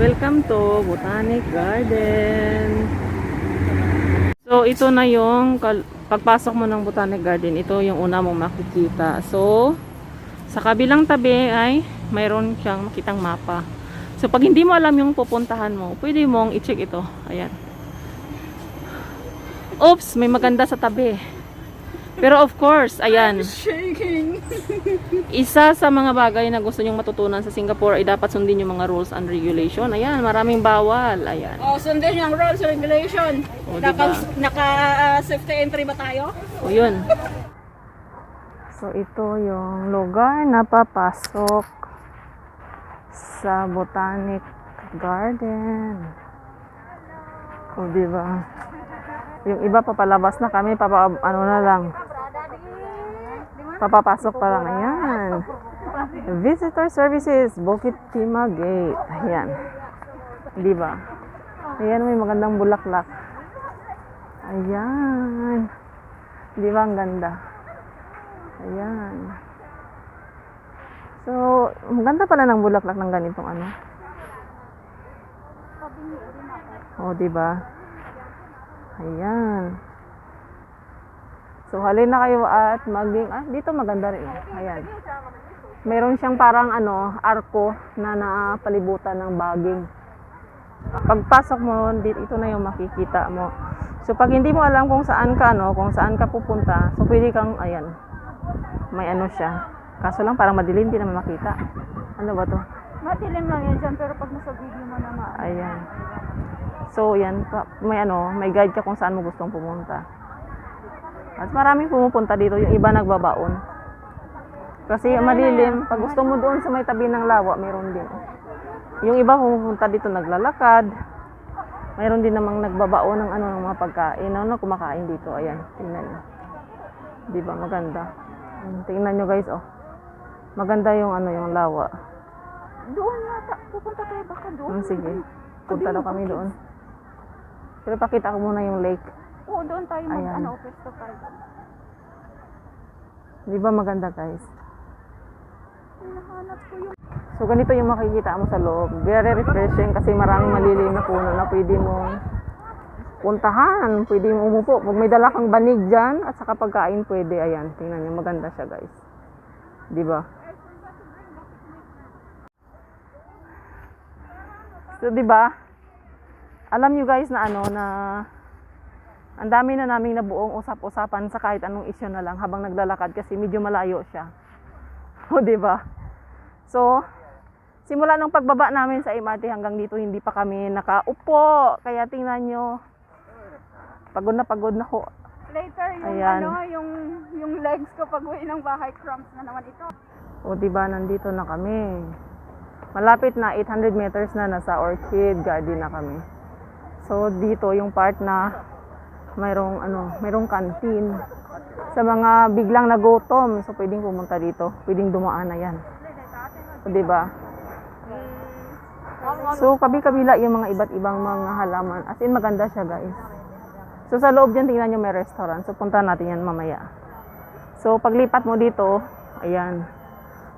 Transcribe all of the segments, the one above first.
Welcome to Botanic Garden. So, ito na yung pagpasok mo ng Botanic Garden. Ito yung una mong makikita. So, sa kabilang tabi ay mayroon siyang makitang mapa. So, pag hindi mo alam yung pupuntahan mo, pwede mong i-check ito. Ayan. Oops, may maganda sa tabi. Pero of course, ayan. Shaking. Isa sa mga bagay na gusto nyong matutunan sa Singapore ay dapat sundin yung mga rules and regulation. Ayan, maraming bawal. Ayan. Oh, sundin yung rules and regulation. Oh, naka, diba? naka ah, safety entry ba tayo? O yun. So ito yung lugar na papasok sa Botanic Garden. O di ba? Yung iba papalabas na kami, papa ano na lang. Papapasok pa lang. Ayan. Visitor Services, Bukit Timah Gate. Ayan. Di ba? Ayan, may magandang bulaklak. Ayan. Di ba ang ganda? Ayan. So, maganda pala ng bulaklak ng ganitong ano. O, di ba? Ayan. So, halina kayo at maging, ah, dito maganda rin. oh. Ayan. Meron siyang parang ano, arko na napalibutan ng baging. Pagpasok mo, dito ito na yung makikita mo. So pag hindi mo alam kung saan ka ano, kung saan ka pupunta, so pwede kang ayan. May ano siya. Kaso lang parang madilim, hindi naman makita. Ano ba 'to? Matilim lang yan dyan, pero pag nasa video mo naman. Ayan. So yan, pa- may ano, may guide ka kung saan mo gustong pumunta. At maraming pumupunta dito, yung iba nagbabaon. Kasi madilim, pag gusto mo doon sa may tabi ng lawa, meron din. Yung iba pumupunta dito naglalakad. Mayroon din namang nagbabaon ng ano ng mga pagkain, ano kumakain dito. Ayan, tingnan niyo. 'Di ba maganda? Tingnan niyo guys, oh. Maganda yung ano yung lawa. Doon yata. Pupunta tayo baka doon. Mm, sige. Punta daw kami doon. Pero pakita ko muna yung lake. Oo, doon tayo mag, Ayan. ano, pwesto tayo. 'Di ba maganda guys? Hinahanap ko yung... So ganito yung makikita mo sa loob. Very refreshing kasi maraming malilim na puno na pwede mong puntahan. Pwede mo umupo. Pag may dala kang banig dyan at saka pagkain pwede. Ayan, tingnan nyo. Maganda siya guys. Di ba? So di ba? Alam nyo guys na ano na ang dami na naming nabuong usap-usapan sa kahit anong issue na lang habang naglalakad kasi medyo malayo siya. O, di ba? So, simula nung pagbaba namin sa MRT hanggang dito, hindi pa kami nakaupo. Kaya tingnan nyo, pagod na pagod na ko. Later, yung Ayan. ano, yung, yung legs ko pag uwi ng bahay, cramps na naman ito. O, di ba, nandito na kami. Malapit na, 800 meters na, nasa Orchid Garden na kami. So, dito, yung part na mayroong, ano, mayroong canteen. Sa mga biglang nagutom, so pwedeng pumunta dito. Pwedeng dumaan na yan. Di ba? So, kabi-kabila yung mga iba't ibang mga halaman. As in, maganda siya, guys. So, sa loob dyan, tingnan nyo may restaurant. So, punta natin yan mamaya. So, paglipat mo dito, ayan.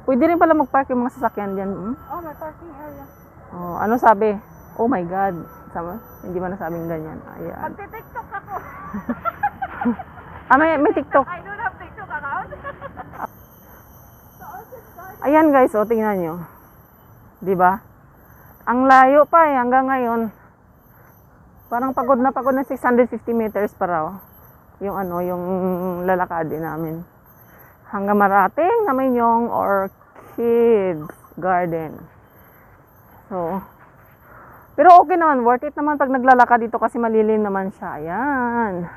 Pwede rin pala mag-park yung mga sasakyan dyan. Hmm? Oh, may parking area. Oh, ano sabi? Oh my God. Sama? Hindi ba nasabing ganyan? Ayan. Magti-tiktok ako. Ah, may, may TikTok. I don't have TikTok account. Ayan guys, oh, tingnan nyo. Di ba? Ang layo pa eh, hanggang ngayon. Parang pagod na pagod na 650 meters pa raw. Yung ano, yung lalakadin namin. Hanggang marating namin yung Orchid Garden. So, pero okay naman, worth it naman pag naglalakad dito kasi malilim naman siya. Ayan.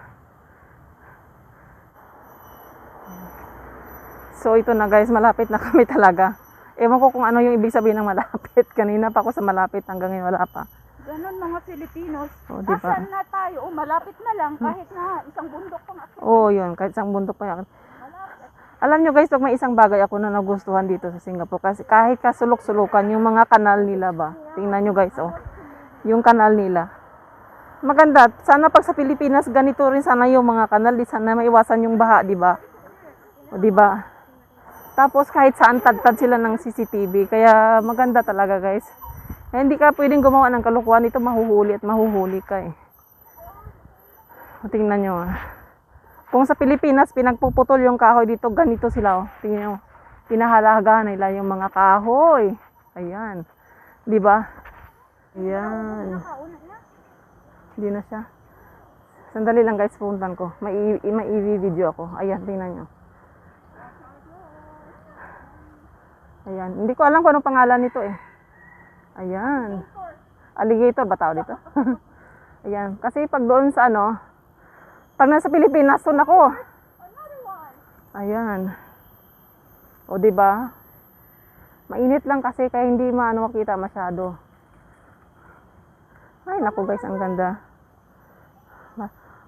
So ito na guys, malapit na kami talaga. Ewan ko kung ano yung ibig sabihin ng malapit. Kanina pa ako sa malapit, hanggang ngayon wala pa. Ganon mga Filipinos. O, di ba? Asan na tayo? Oh, malapit na lang. Kahit na isang bundok pa nga. Oo, yun. Kahit isang bundok pa yan. Alam nyo guys, pag may isang bagay ako na nagustuhan dito sa Singapore, kasi kahit kasulok-sulukan, yung mga kanal nila ba? Tingnan nyo guys, oh. Yung kanal nila. Maganda. Sana pag sa Pilipinas, ganito rin sana yung mga kanal. Di sana maiwasan yung baha, di ba? Di ba? Tapos kahit saan tad-tad sila ng CCTV. Kaya maganda talaga guys. Kaya hindi ka pwedeng gumawa ng kalukuhan dito, mahuhuli at mahuhuli ka eh. Tingnan nyo ah. Kung sa Pilipinas, pinagpuputol yung kahoy dito, ganito sila oh. Tingnan nyo. Pinahalagahan nila yung mga kahoy. Ayan. Di ba? Ayan. Hindi na siya. Sandali lang guys, puntan ko. May, may i-video ako. Ayan, tingnan nyo. Ayan. Hindi ko alam kung anong pangalan nito eh. Ayan. Alligator ba tao dito? Ayan. Kasi pag doon sa ano, pag nasa Pilipinas, doon ako. Ayan. O, ba? Mainit lang kasi kaya hindi maano makita masyado. Ay, naku guys, ang ganda.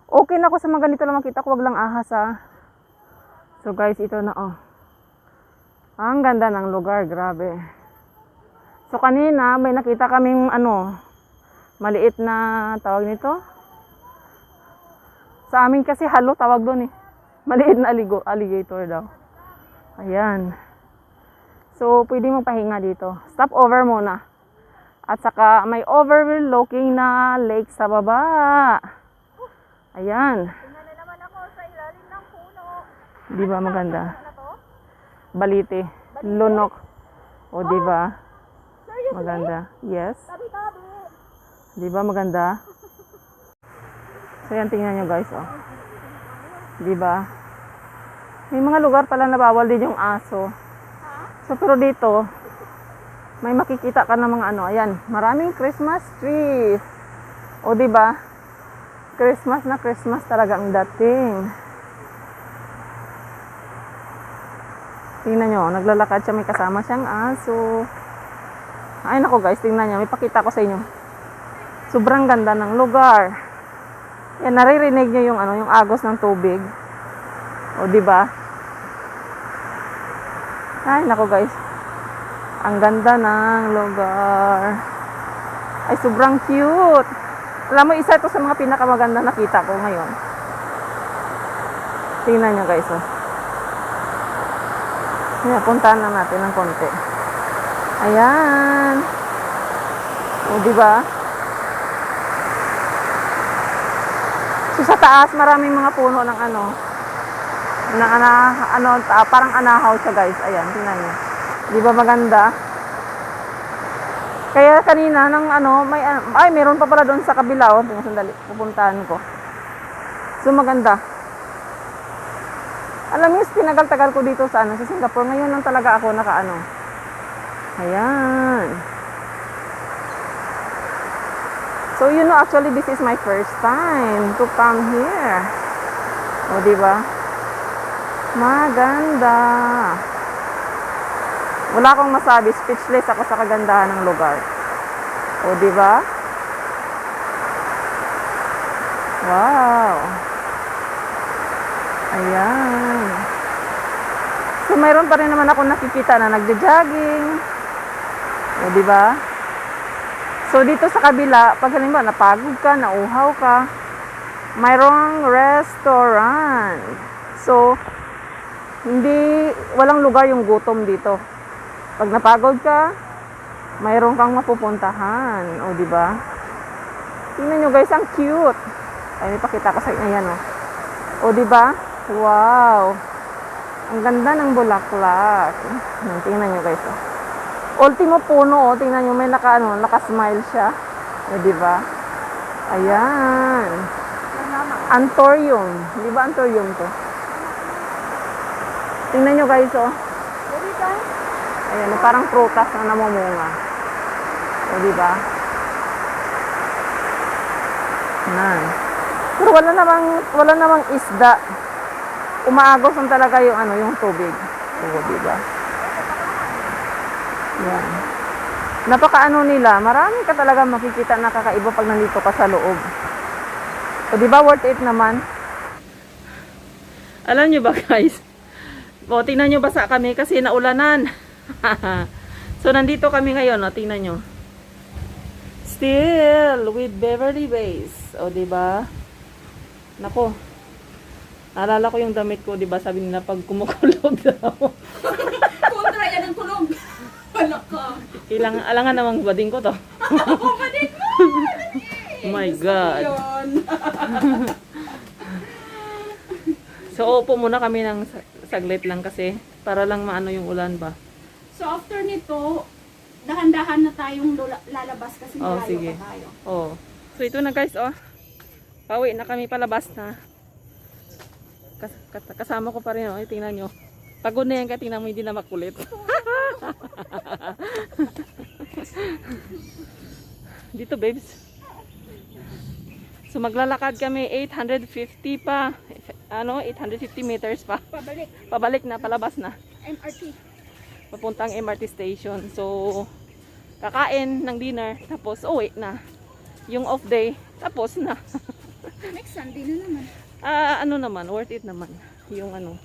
Okay na ako sa mga ganito lang makita ko, wag lang ahas ah. So guys, ito na oh. Ang ganda ng lugar, grabe. So kanina, may nakita kaming ano, maliit na tawag nito. Sa amin kasi halo tawag doon eh. Maliit na aligo, alligator daw. Ayan. So, pwede mong pahinga dito. Stop over muna. At saka may overlooking na lake sa baba. Ayan. Tingnan na naman ako sa ilalim ng puno. Di ba maganda? Ano to? Balite. Lunok. O, di ba? Seriously? Maganda. Yes. Di ba maganda? So, yan tingnan nyo guys, oh. Di ba? May mga lugar pala na bawal din yung aso. So, pero dito, may makikita ka ng mga ano, ayan, maraming Christmas trees. O, di ba? Christmas na Christmas talaga ang dating. Tingnan nyo, naglalakad siya, may kasama siyang aso. Ay, nako guys, tingnan nyo, may pakita ko sa inyo. Sobrang ganda ng lugar. Yan, naririnig nyo yung, ano, yung agos ng tubig. O, di ba? Ay, nako guys. Ang ganda ng lugar. Ay, sobrang cute. Alam mo, isa ito sa mga pinakamaganda nakita ko ngayon. Tingnan nyo guys, oh. Yan, puntahan lang natin ng konti. Ayan. O, di ba? So, sa taas, maraming mga puno ng ano, ng ana, ano, ah, parang anahaw siya guys. Ayan, tingnan niyo. Di ba maganda? Kaya kanina, nang ano, may, ah, ay, meron pa pala doon sa kabila, oh. Sandali, pupuntahan ko. So, maganda. Alam niyo, tinagal-tagal ko dito sa ano, sa Singapore. Ngayon lang talaga ako nakaano. Ayan. So, you know, actually, this is my first time to come here. O, di ba? Maganda. Wala akong masabi. Speechless ako sa kagandahan ng lugar. O, di ba? Wow. Ayan. So, mayroon pa rin naman ako nakikita na nagja-jogging. O, di ba? So, dito sa kabila, pag halimbawa napagod ka, nauhaw ka, mayroong restaurant. So, hindi, walang lugar yung gutom dito. Pag napagod ka, mayroon kang mapupuntahan. O, di ba? Tingnan nyo guys, ang cute. Ay, may pakita ko sa inyo. Ayan, o. O, di ba? Wow. Ang ganda ng bulaklak. Tingnan nyo guys, o. Ultimo puno, oh. Tingnan nyo, may naka, ano, naka-smile siya. O, di ba? Ayan. Antorium. Di ba antorium to? Tingnan nyo guys, oh. Ayan, parang prutas na namumunga. O, di ba? Nan. Pero wala namang, wala namang isda. Umaagos lang talaga yung ano, yung tubig. O, di ba? Yan. Napaka ano nila, marami ka talaga makikita na kakaiba pag nandito ka sa loob. O, di ba worth it naman? Alam nyo ba guys? O, tingnan nyo basa kami kasi naulanan. so, nandito kami ngayon, o, tingnan nyo. Still with Beverly Base. O, di ba? Nako. Naalala ko yung damit ko, di ba? Sabi nila pag kumukulog daw. Kontra yan ang tulog. Wala ka. Ilang, alangan namang bading ko to. oh my God. So, upo muna kami ng sa- saglit lang kasi para lang maano yung ulan ba. So after nito, dahan-dahan na tayong lalabas kasi Oh, malayo sige. pa tayo. Oh. So, ito na guys, oh. Pauwi na kami palabas na. Kas- kas- kasama ko pa rin, oh. Tingnan nyo. Pagod na yan, kaya tingnan mo, hindi na makulit. Dito, babes. So, maglalakad kami 850 pa. Ano, 850 meters pa. Pabalik, Pabalik na, palabas na. MRT. Papuntang MRT station. So, kakain ng dinner, tapos uwi na. Yung off day, tapos na. Next Sunday na naman. Ah, ano naman, worth it naman. Yung ano,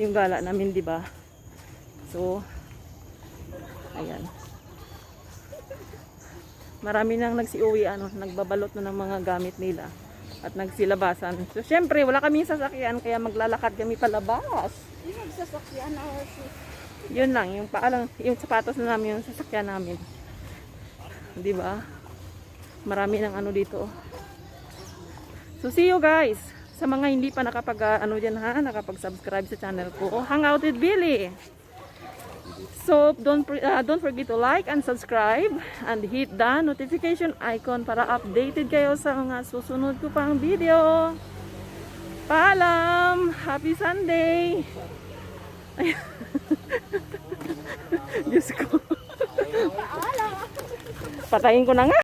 yung gala namin, di ba? So, ayan. Marami nang nagsiuwi, ano, nagbabalot na ng mga gamit nila at nagsilabasan. So, syempre, wala kaming sasakyan, kaya maglalakad kami palabas. Yung magsasakyan si... Yun lang, yung paalang, yung sapatos na namin, yung sasakyan namin. Di ba? Marami ng ano dito. So see you guys. Sa mga hindi pa nakapag ah, ano diyan ha, nakapag-subscribe sa channel ko. Oh, Hangout with Billy. So don't ah, don't forget to like and subscribe and hit the notification icon para updated kayo sa mga susunod ko pang video. Paalam! Happy Sunday! Diyos ko. Patayin ko na nga.